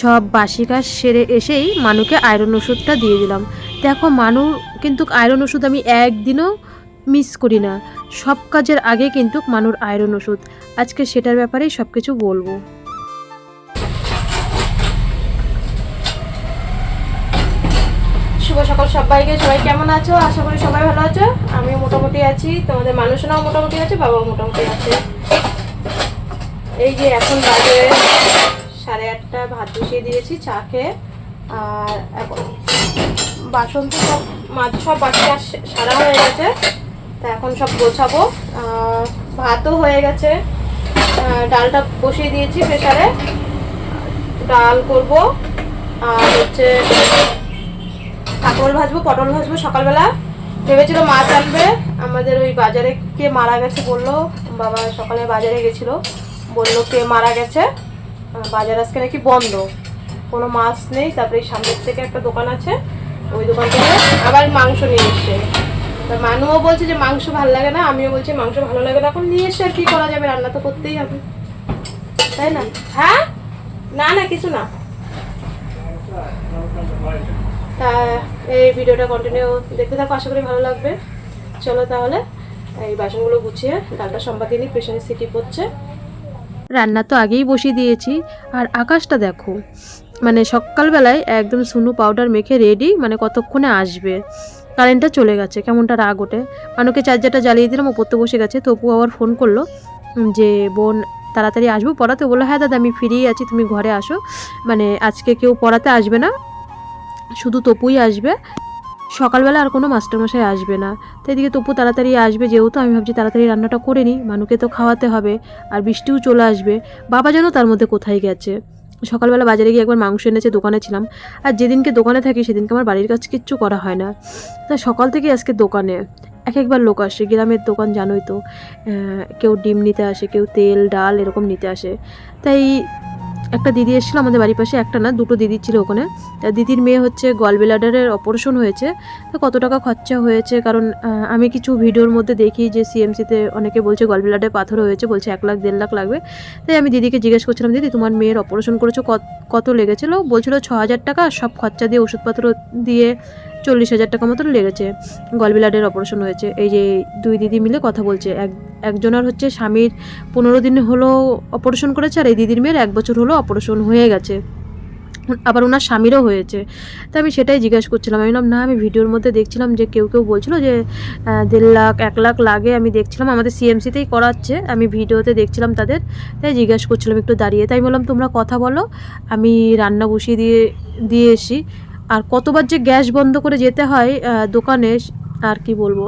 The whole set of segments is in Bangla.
সব বাসি কাজ সেরে এসেই মানুকে আয়রন ওষুধটা দিয়ে দিলাম। দেখো মানু, কিন্তু আয়রন ওষুধ আমি একদিনও মিস করি না। সব কাজের আগে কিন্তু মানুর আয়রন ওষুধ। আজকে সেটার ব্যাপারেই সব কিছু বলব। শুভ সকাল সবাইকে। সবাই কেমন আছো? আশা করি সবাই ভালো আছো। আমিও মোটামুটি আছি। তোমাদের মানুষরাও মোটামুটি আছে, বাবাও মোটামুটি আছে। এই যে এখন বাজে সাড়ে আটটা ভাত বসিয়ে দিয়েছি, চা খেয়ে। আর এখন বাসন তো সব, মাছ সব সে- সারা হয়ে গেছে। তা এখন সব গোছাবো। ভাতও হয়ে গেছে। ডালটা বসিয়ে দিয়েছি প্রেশারে ডাল করব। আর হচ্ছে কাঁকরোল ভাজবো, পটল ভাজবো সকালবেলা। ভেবেছিল মাছ আনবে। আমাদের ওই বাজারে কে মারা গেছে বলল। বাবা সকালে বাজারে গেছিল। বলল কে মারা গেছে। বাজার আজকে নাকি বন্ধ। কোনো মাছ নেই, তারপরে সামনের থেকে একটা দোকান আছে। ওই দোকান থেকে আবার মাংস নিয়ে এসছে। তা মানুও বলছে যে মাংস ভালো লাগে না, আমিও বলছি মাংস ভালো লাগে না, এখন নিয়ে এসে আর কি করা যাবে, রান্না তো করতেই হবে। তাই না? হ্যাঁ? না না, কিছু না। তা এই ভিডিওটা কন্টিনিউ দেখতে থাকো, আশা করি ভালো লাগবে। চলো তাহলে, এই বাসনগুলো গুছিয়ে, ডালটা সম্বাদ দিনই প্রেশারে সিটি পড়ছে। রান্না তো আগেই বসিয়ে দিয়েছি, আর আকাশটা দেখো। মানে সকালবেলায় একদম সুনু পাউডার মেখে রেডি মানে কতক্ষণে আসবে। কারেন্টটা চলে গেছে, কেমনটা রাগ ওঠে? মানুকে চার্জারটা জ্বালিয়ে দিলাম ও পড়তে বসে গেছে তপু আবার ফোন করল যে বোন তাড়াতাড়ি আসব পড়াতে। বলল হ্যাঁ দাদা, আমি ফ্রিই আছি, তুমি ঘরে আসো। মানে আজকে কেউ পড়াতে আসবে না, শুধু তপুই আসবে। সকালবেলা আর কোনো মাস্টারমশাই আসবে না। তো এদিকে তপু তাড়াতাড়ি আসবে, যেহেতু আমি ভাবছি তাড়াতাড়ি রান্নাটা করে নিই, মানুকে তো খাওয়াতে হবে, আর বৃষ্টিও চলে আসবে। বাবা যেন তার মধ্যে কোথায় গেছে। সকালবেলা বাজারে গিয়ে একবার মাংস এনেছে, দোকানে ছিলাম। আর যেদিনকে দোকানে থাকি, সেদিনকে আমার বাড়ির কাজ কিচ্ছু করা হয় না। তাই সকাল থেকে আজকে দোকানে। এক একবার লোক আসে, গ্রামের দোকান জানোই তো কেউ ডিম নিতে আসে, কেউ তেল, ডাল এরকম নিতে আসে। তাই একটা দিদি এসেছিল আমাদের বাড়ির পাশে, একটা না, দুটো দিদি ছিল ওখানে। তা দিদির মেয়ে হচ্ছে গলব্লাডারের অপারেশন হয়েছে। তো কত টাকা খরচা হয়েছে? কারণ আমি কিছু ভিডিওর মধ্যে দেখি যে সিএমসিতে অনেকে বলছে গলব্লাডারে পাথর হয়েছে, বলছে এক লাখ, দেড় লাখ লাগবে। তাই আমি দিদিকে জিজ্ঞেস করছিলাম, দিদি, তোমার মেয়ের অপারেশন করেছ? কত- লেগেছিল? বলছিল ছ হাজার টাকা, সব খরচা দিয়ে ওষুধপত্র দিয়ে চল্লিশ হাজার টাকা মতন লেগেছে। গলব্লাডারের অপারেশন হয়েছে। এই যে দুই দিদি মিলে কথা বলছে। এক একজনের হচ্ছে স্বামীর পনেরো দিন হলো অপারেশন করেছে আর এই দিদির মেয়ের এক বছর হলো অপারেশন হয়ে গেছে। আবার ওনার স্বামীরও হয়েছে। তা আমি সেটাই জিজ্ঞাসা করছিলাম। আমি না, আমি ভিডিওর মধ্যে দেখছিলাম যে কেউ কেউ বলছিল যে দেড় লাখ, এক লাখ লাগে। আমি দেখছিলাম, আমাদের সিএমসিতেই করাচ্ছে। আমি ভিডিওতে দেখছিলাম তাদের। তাই জিজ্ঞাসা করছিলাম একটু দাঁড়িয়ে। তাই বললাম, তোমরা কথা বলো। আমি রান্না বসিয়ে দিয়ে দিয়ে এসি আর কতবার যে গ্যাস বন্ধ করে যেতে হয় দোকানে আর কি বলব।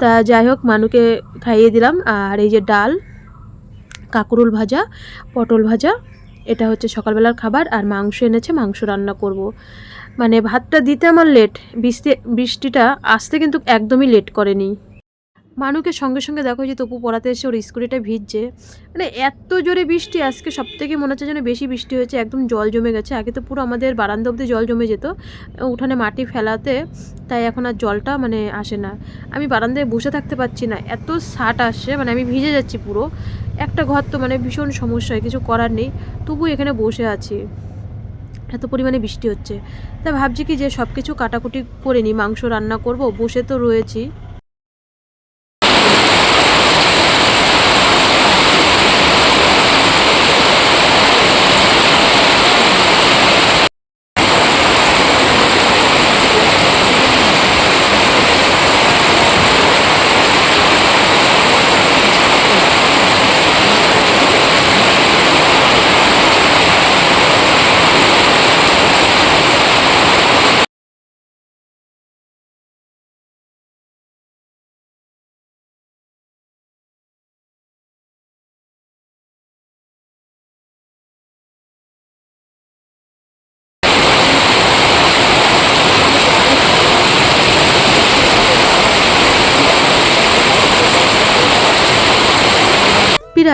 তা যাই হোক, মানুকে খাইয়ে দিলাম। আর এই যে ডাল, কাকরুল ভাজা, পটল ভাজা, এটা হচ্ছে সকালবেলার খাবার। আর মাংস এনেছে, মাংস রান্না করব। মানে ভাতটা দিতে আমার লেট বৃষ্টি, বৃষ্টিটা আসতে কিন্তু একদমই লেট করেনি। মানুকে সঙ্গে সঙ্গে দেখো যে তপু পড়াতে এসে ওর স্কুটিটা ভিজছে। মানে এত জোরে বৃষ্টি, আজকে সব থেকে মনে হচ্ছে যেন বেশি বৃষ্টি হয়েছে, একদম জল জমে গেছে। আগে তো পুরো আমাদের বারান্দা অব্দি জল জমে যেত, উঠানে মাটি ফেলাতে, তাই এখন আর জলটা মানে আসে না। আমি বারান্দায় বসে থাকতে পারছি না, এত সাট আসছে মানে আমি ভিজে যাচ্ছি পুরো। একটা ঘর তো মানে ভীষণ সমস্যা হয় কিছু করার নেই। তবু এখানে বসে আছি। এত পরিমাণে বৃষ্টি হচ্ছে। তা ভাবছি কি যে সব কিছু কাটাকুটি করে নিই, মাংস রান্না করব, বসে তো রয়েছি।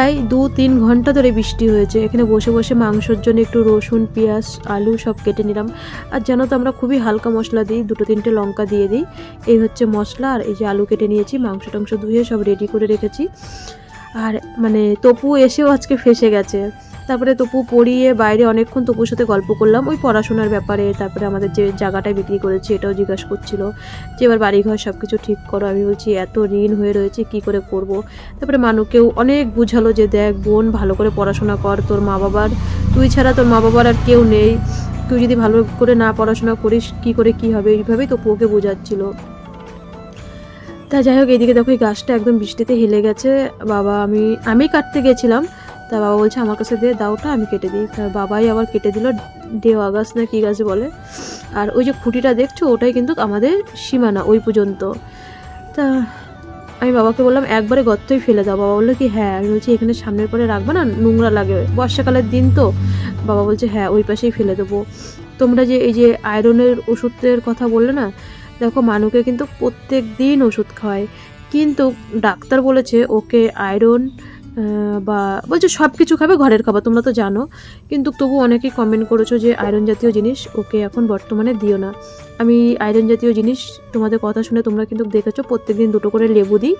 প্রায় দু তিন ঘণ্টা ধরে বৃষ্টি হয়েছে। এখানে বসে বসে মাংসর জন্য একটু রসুন, পেঁয়াজ, আলু সব কেটে নিলাম। আর জানো তো আমরা খুবই হালকা মশলা দিই, দুটো তিনটে লঙ্কা দিয়ে দিই। এই হচ্ছে মশলা, আর এই যে আলু কেটে নিয়েছি মাংস টাংস ধুয়ে সব রেডি করে রেখেছি। আর মানে তপু এসেও আজকে ফেসে গেছে। তারপরে তপু পড়িয়ে বাইরে অনেকক্ষণ তপুর সাথে গল্প করলাম। ওই পড়াশোনার ব্যাপারে তারপরে আমাদের যে জায়গাটায় বিক্রি করেছি এটাও জিজ্ঞাসা করছিল যে, এবার বাড়িঘর সব কিছু ঠিক করো। আমি বলছি, এত ঋণ হয়ে রয়েছে, কি করে করব? তারপরে মানুকেও অনেক বুঝালো যে, দেখ বোন, ভালো করে পড়াশোনা কর, তোর মা বাবার, তুই ছাড়া তোর মা বাবার আর কেউ নেই। তুই যদি ভালো করে না পড়াশোনা করিস, কি করে কি হবে? এইভাবেই তপু ওকে বোঝাচ্ছিল। তা যাই হোক, এদিকে দেখো এই গাছটা একদম বৃষ্টিতে হেলে গেছে। বাবা, আমি আমি কাটতে গেছিলাম। তা বাবা বলছে, আমার কাছে দিয়ে দাওটা আমি কেটে দিই। তা বাবাই আবার কেটে দিল দেওয়া গাছ না কী গাছ বলে। আর ওই যে খুঁটিটা দেখছ, ওটাই কিন্তু আমাদের সীমানা ওই পর্যন্ত। তা আমি বাবাকে বললাম, একবারে গর্তই ফেলে দাও। বাবা বলল কি হ্যাঁ। আমি বলছি, এখানে সামনের পরে রাখবে না? নোংরা লাগে। বর্ষাকালের দিন তো। বাবা বলছে হ্যাঁ ওই পাশেই ফেলে দেবো। তোমরা যে এই যে আয়রনের ওষুধের কথা বললে না দেখো, মানুকে কিন্তু প্রত্যেক দিন ওষুধ খাওয়ায়। কিন্তু ডাক্তার বলেছে ওকে আয়রন বা বলছে সব কিছু খাবে, ঘরের খাবার, তোমরা তো জানো। কিন্তু তবু অনেকেই কমেন্ট করেছ যে আয়রন জাতীয় জিনিস ওকে এখন বর্তমানে দিও না। আমি আয়রন জাতীয় জিনিস তোমাদের কথা শুনে তোমরা কিন্তু দেখেছ, প্রত্যেকদিন দুটো করে লেবু দিই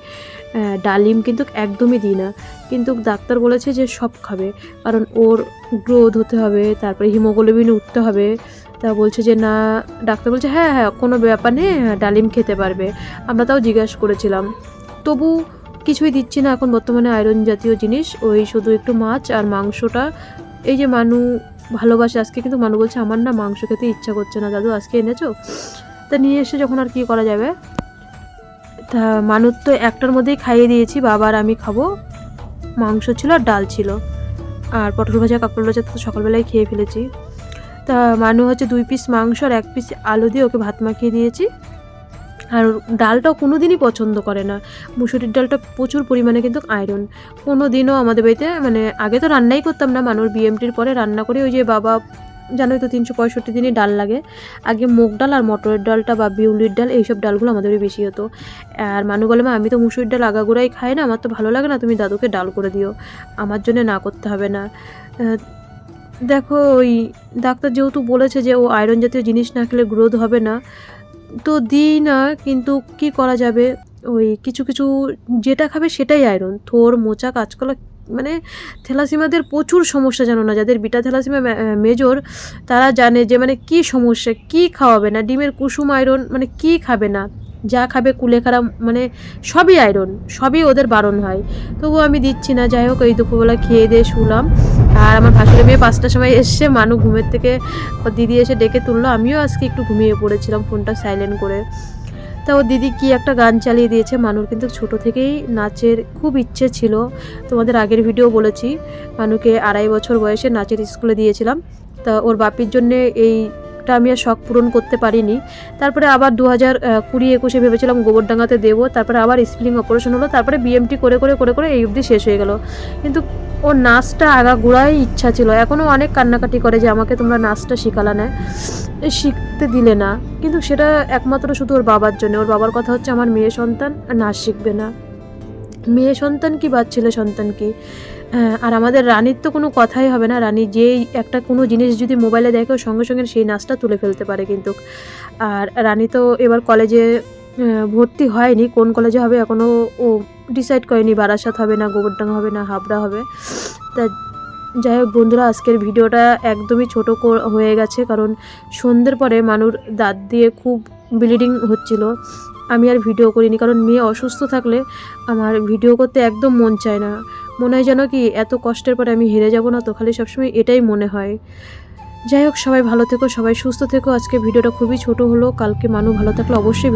ডালিম কিন্তু একদমই দিই না। কিন্তু ডাক্তার বলেছে যে সব খাবে, কারণ ওর গ্রোথ হতে হবে, তারপরে হিমোগ্লোবিন উঠতে হবে তা বলছে যে, না। ডাক্তার বলছে হ্যাঁ হ্যাঁ কোনো ব্যাপার নেই, ডালিম খেতে পারবে। আমরা তাও জিজ্ঞাসা করেছিলাম। তবু কিছুই দিচ্ছি না এখন বর্তমানে আয়রন জাতীয় জিনিস, ওই শুধু একটু মাছ আর মাংসটা। এই যে মানু ভালোবাসে, আজকে কিন্তু মানু বলছে, আমার না মাংস খেতে ইচ্ছা করছে না, দাদু, আজকে এনেছো? তা নিয়ে এসে যখন আর কি করা যাবে, তা মানুর তো একটার মধ্যেই খাইয়ে দিয়েছি, বাবার আমি খাব। মাংস ছিল আর ডাল ছিল। আর পটল ভাজা কাঁকড় ভাজা তো সকালবেলায় খেয়ে ফেলেছি। তা মানু হচ্ছে দুই পিস মাংস আর এক পিস আলু দিয়ে ওকে ভাত মাখিয়ে দিয়েছি। আর ডালটাও কোনো দিনই পছন্দ করে না। মুসুরির ডালটা প্রচুর পরিমাণে কিন্তু আয়রন কোনো দিনও আমাদের বাড়িতে মানে আগে তো রান্নাই করতাম না মানুষ বিএমটির পরে রান্না করে ওই যে বাবা, জানোই তো তিনশো পঁয়ষট্টি দিনই ডাল লাগে। আগে মুগ ডাল আর মটরের ডালটা বা বিউলির ডাল, এইসব ডালগুলো আমাদের বেশি হতো। আর মানু বলে, মা, আমি তো মুসুরির ডাল আগাগোড়াই খাই না, আমার তো ভালো লাগে না, তুমি দাদুকে ডাল করে দিও। আমার জন্য না করতে হবে না। দেখো, ওই ডাক্তার যেহেতু বলেছে যে ও আয়রন জাতীয় জিনিস না খেলে গ্রোথ হবে না, তো দিই না, কিন্তু কি করা যাবে? ওই কিছু কিছু যেটা খাবে সেটাই আয়রন থোর, মোচা, কাঁচকলা মানে থ্যালাসিমাদের প্রচুর সমস্যা জানো না? যাদের বিটা থ্যালাসিমা মেজর তারা জানে যে মানে কি সমস্যা, কি খাওয়াবে না? ডিমের কুসুম আয়রন মানে কি খাবে না? যা খাবে কুলেখাড়া মানে সবই আয়রন সবই ওদের বারণ হয়। তবুও আমি দিচ্ছি না, যাই হোক, এই দুপুরবেলা খেয়ে দিয়ে শুলাম। আর আমার ভাসুরে মেয়ে পাঁচটার সময় এসছে, মানু ঘুমের থেকে দিদি এসে ডেকে তুললো। আমিও আজকে একটু ঘুমিয়ে পড়েছিলাম, ফোনটা সাইলেন্ট করে। তা ওর দিদি কি একটা গান চালিয়ে দিয়েছে, মানুর কিন্তু ছোট থেকেই নাচের খুব ইচ্ছে ছিল। তোমাদের আগের ভিডিও বলেছি, মানুকে আড়াই বছর বয়সে নাচের স্কুলে দিয়েছিলাম। তা ওর বাপির জন্যে এইটা আমি আর শখ পূরণ করতে পারিনি। তারপরে আবার দু হাজার কুড়ি একুশে ভেবেছিলাম গোবরডাঙ্গাতে দেবো। তারপরে আবার স্প্লিং অপারেশন হলো। তারপরে বিএমটি করে করে করে করে এই অবধি শেষ হয়ে গেল। কিন্তু ওর নাচটা আগা আগাগোড়াই ইচ্ছা ছিল। এখনও অনেক কান্নাকাটি করে যে আমাকে তোমরা নাচটা শেখালা না। শিখতে দিলে না। কিন্তু সেটা একমাত্র শুধু ওর বাবার জন্য। ওর বাবার কথা হচ্ছে, আমার মেয়ে সন্তান নাচ শিখবে না। মেয়ে সন্তান কি বা ছেলে সন্তান কি? আর আমাদের রানীর তো কোনো কথাই হবে না। রানী যেই একটা কোনো জিনিস যদি মোবাইলে দেখে সঙ্গে সঙ্গে সেই নাচটা তুলে ফেলতে পারে কিন্তু। আর রানী তো এবার কলেজে ভর্তি হয়নি। কোন কলেজে হবে এখনও ও ডিসাইড করেনি। বারাসাত হবে না, গোবরডাঙ্গা হবে না, হাবড়া হবে। তা যাই হোক বন্ধুরা, আজকের ভিডিওটা একদমই ছোট হয়ে গেছে। কারণ সন্ধ্যের পরে মানুর দাঁত দিয়ে খুব ব্লিডিং হচ্ছিল। আমি আর ভিডিও করিনি, কারণ মেয়ে অসুস্থ থাকলে আমার ভিডিও করতে একদম মন চায় না। মনে হয় যেন কি, এত কষ্টের পরে আমি হেরে যাব না তো, খালি সবসময় এটাই মনে হয়। যাই হোক, সবাই ভালো থেকো, সবাই সুস্থ থেকো। আজকে ভিডিওটা খুবই ছোট হলো, কালকে মানু ভালো থাকলে অবশ্যই